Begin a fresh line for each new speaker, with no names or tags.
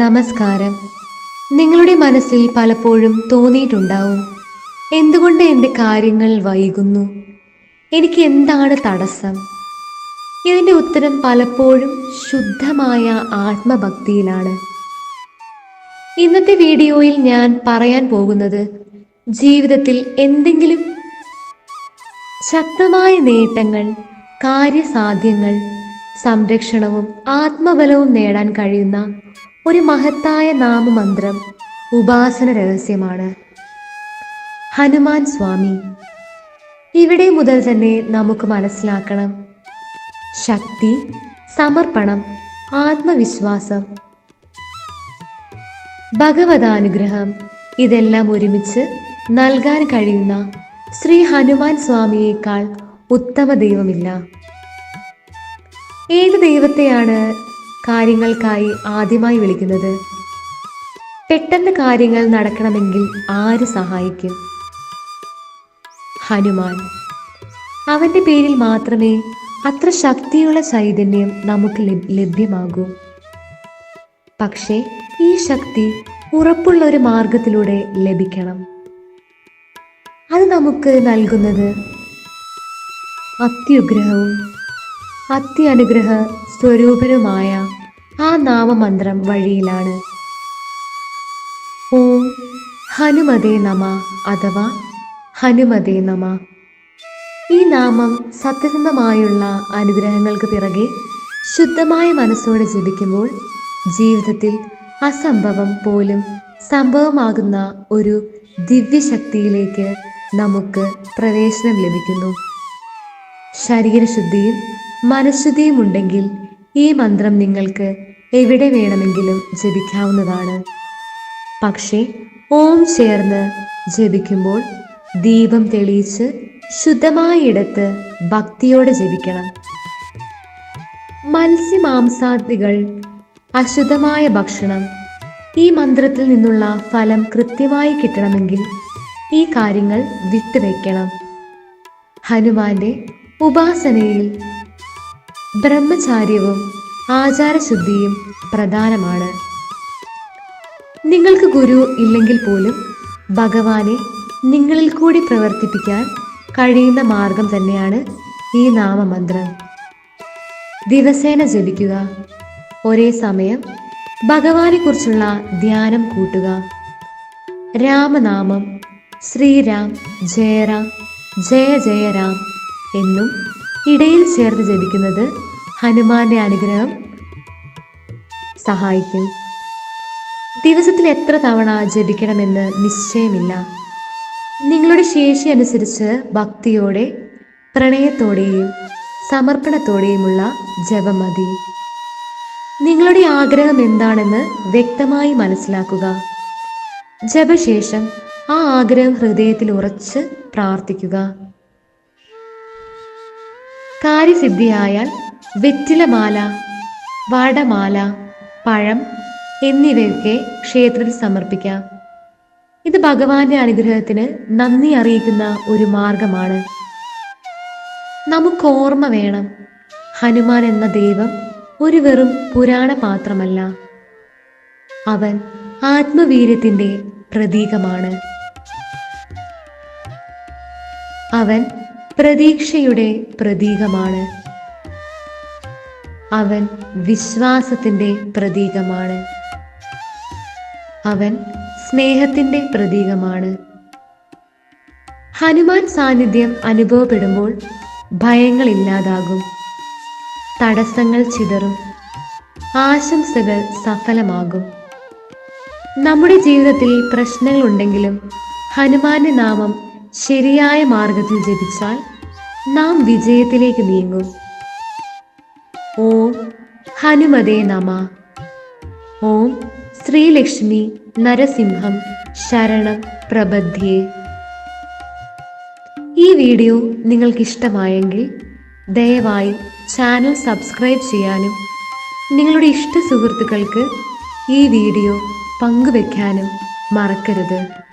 നമസ്കാരം. നിങ്ങളുടെ മനസ്സിൽ പലപ്പോഴും തോന്നിയിട്ടുണ്ടാവും എന്തുകൊണ്ട് എന്റെ കാര്യങ്ങൾ വൈകുന്നു? എനിക്ക് എന്താണ് തടസ്സം? ഇതിന്റെ ഉത്തരം പലപ്പോഴും ശുദ്ധമായ ആത്മഭക്തിയിലാണ്. ഇന്നത്തെ വീഡിയോയിൽ ഞാൻ പറയാൻ പോകുന്നത് ജീവിതത്തിൽ എന്തെങ്കിലും ശക്തമായ നേട്ടങ്ങൾ കാര്യസാധ്യങ്ങൾ സംരക്ഷണവും ആത്മബലവും നേടാൻ കഴിയുന്ന ഒരു മഹത്തായ നാമമന്ത്രം ഉപാസന രഹസ്യമാണ്. ഹനുമാൻ സ്വാമി ഇവിടെ മുതൽ തന്നെ നമുക്ക് മനസ്സിലാക്കണം. ശക്തി സമർപ്പണം ആത്മവിശ്വാസം. ഭഗവതാനുഗ്രഹം ഇതെല്ലാം ഒരുമിച്ച് നൽകാൻ കഴിയുന്ന ശ്രീ ഹനുമാൻ സ്വാമിയേക്കാൾ ഉത്തമ ദൈവമില്ല. ഏത് ദൈവത്തെയാണ് കാര്യങ്ങൾക്കായി ആദ്യമായി വിളിക്കുന്നത്. പെട്ടെന്ന് കാര്യങ്ങൾ നടക്കണമെങ്കിൽ ആര് സഹായിക്കും? ഹനുമാൻ. അവന്റെ പേരിൽ മാത്രമേ അത്ര ശക്തിയുള്ള ചൈതന്യം നമുക്ക് ലഭ്യമാകൂ. പക്ഷേ ഈ ശക്തി ഉറപ്പുള്ള ഒരു മാർഗത്തിലൂടെ ലഭിക്കണം. അത് നമുക്ക് നൽകുന്നത് അത്യുഗ്രഹവും അത്യനുഗ്രഹ സ്വരൂപനുമായ ആ നാമമന്ത്രം വഴിയിലാണ്. ഓ ഹനുമതേ നമ അഥവാ ഹനുമതേ നമ. ഈ നാമം സത്യസന്ധമായുള്ള അനുഗ്രഹങ്ങൾക്ക് പിറകെ ശുദ്ധമായ മനസ്സോടെ ജപിക്കുമ്പോൾ ജീവിതത്തിൽ അസംഭവം പോലും സംഭവമാകുന്ന ഒരു ദിവ്യശക്തിയിലേക്ക് നമുക്ക് പ്രവേശനം ലഭിക്കുന്നു. ശരീരശുദ്ധിയും മനഃശുദ്ധിയും ഉണ്ടെങ്കിൽ ഈ മന്ത്രം നിങ്ങൾക്ക് എവിടെ വേണമെങ്കിലും ജപിക്കാവുന്നതാണ്. പക്ഷേ ഓം ചേർന്ന് ജപിക്കുമ്പോൾ ദീപം തെളിയിച്ച് ശുദ്ധമായ ഇടത്ത് ഭക്തിയോടെ ജപിക്കണം. മത്സ്യമാംസാദികൾ അശുദ്ധമായ ഭക്ഷണം ഈ മന്ത്രത്തിൽ നിന്നുള്ള ഫലം കൃത്യമായി കിട്ടണമെങ്കിൽ ഈ കാര്യങ്ങൾ വിട്ടുവെക്കണം. ഹനുമാന്റെ ഉപാസനയിൽ ബ്രഹ്മചാര്യവും ആചാരശുദ്ധിയും പ്രധാനമാണ്. നിങ്ങൾക്ക് ഗുരു ഇല്ലെങ്കിൽ പോലും ഭഗവാനെ നിങ്ങളിൽ കൂടി പ്രവർത്തിപ്പിക്കാൻ കഴിയുന്ന മാർഗം തന്നെയാണ് ഈ നാമമന്ത്രം. ദിവസേന ജപിക്കുക. ഒരേ സമയം ഭഗവാനെക്കുറിച്ചുള്ള ധ്യാനം കൂട്ടുക. രാമനാമം ശ്രീരാം ജയറാം ജയ ജയ രാം എന്നും ഇടയിൽ ചേർന്ന് ജപിക്കുന്നത് ഹനുമാന്റെ അനുഗ്രഹം സഹായിക്കും. ദിവസത്തിൽ എത്ര തവണ ജപിക്കണമെന്ന് നിശ്ചയമില്ല. നിങ്ങളുടെ ശേഷി അനുസരിച്ച് ഭക്തിയോടെ പ്രണയത്തോടെയും സമർപ്പണത്തോടെയുമുള്ള ജപം മതി. നിങ്ങളുടെ ആഗ്രഹം എന്താണെന്ന് വ്യക്തമായി മനസ്സിലാക്കുക. ജപശേഷം ആ ആഗ്രഹം ഹൃദയത്തിൽ ഉറച്ച് പ്രാർത്ഥിക്കുക. കാര്യസിദ്ധിയായാൽ വെറ്റിലമാല വാടമാല പഴം എന്നിവയൊക്കെ ക്ഷേത്രത്തിൽ സമർപ്പിക്കാം. ഇത് ഭഗവാന്റെ അനുഗ്രഹത്തിന് നന്ദി അറിയിക്കുന്ന ഒരു മാർഗമാണ്. നമുക്ക് ഓർമ്മ വേണം. ഹനുമാൻ എന്ന ദൈവം ഒരു വെറും പുരാണ പാത്രമല്ല. അവൻ ആത്മവീര്യത്തിന്റെ പ്രതീകമാണ്. അവൻ പ്രതീക്ഷയുടെ പ്രതീകമാണ്. അവൻ വിശ്വാസത്തിന്റെ പ്രതീകമാണ്. അവൻ സ്നേഹത്തിന്റെ പ്രതീകമാണ്. ഹനുമാൻ സാന്നിധ്യം അനുഭവപ്പെടുമ്പോൾ ഭയങ്ങൾ ഇല്ലാതാകും. തടസ്സങ്ങൾ ചിതറും. ആശംസകൾ സഫലമാകും. നമ്മുടെ ജീവിതത്തിൽ പ്രശ്നങ്ങൾ ഉണ്ടെങ്കിലും ഹനുമാന്റെ നാമം ശരിയായ മാർഗത്തിൽ ജപിച്ചാൽ നാം വിജയത്തിലേക്ക് നീങ്ങും. ഓം ഹനുമതേ നമ. ഓം ശ്രീലക്ഷ്മി നരസിംഹം ശരണം പ്രബദ്ധ്യേ ഈ വീഡിയോ നിങ്ങൾക്ക് ഇഷ്ടമായെങ്കിൽ ദയവായി ചാനൽ സബ്സ്ക്രൈബ് ചെയ്യാനും നിങ്ങളുടെ ഇഷ്ട സുഹൃത്തുക്കൾക്ക് ഈ വീഡിയോ പങ്കുവെക്കാനും മറക്കരുത്.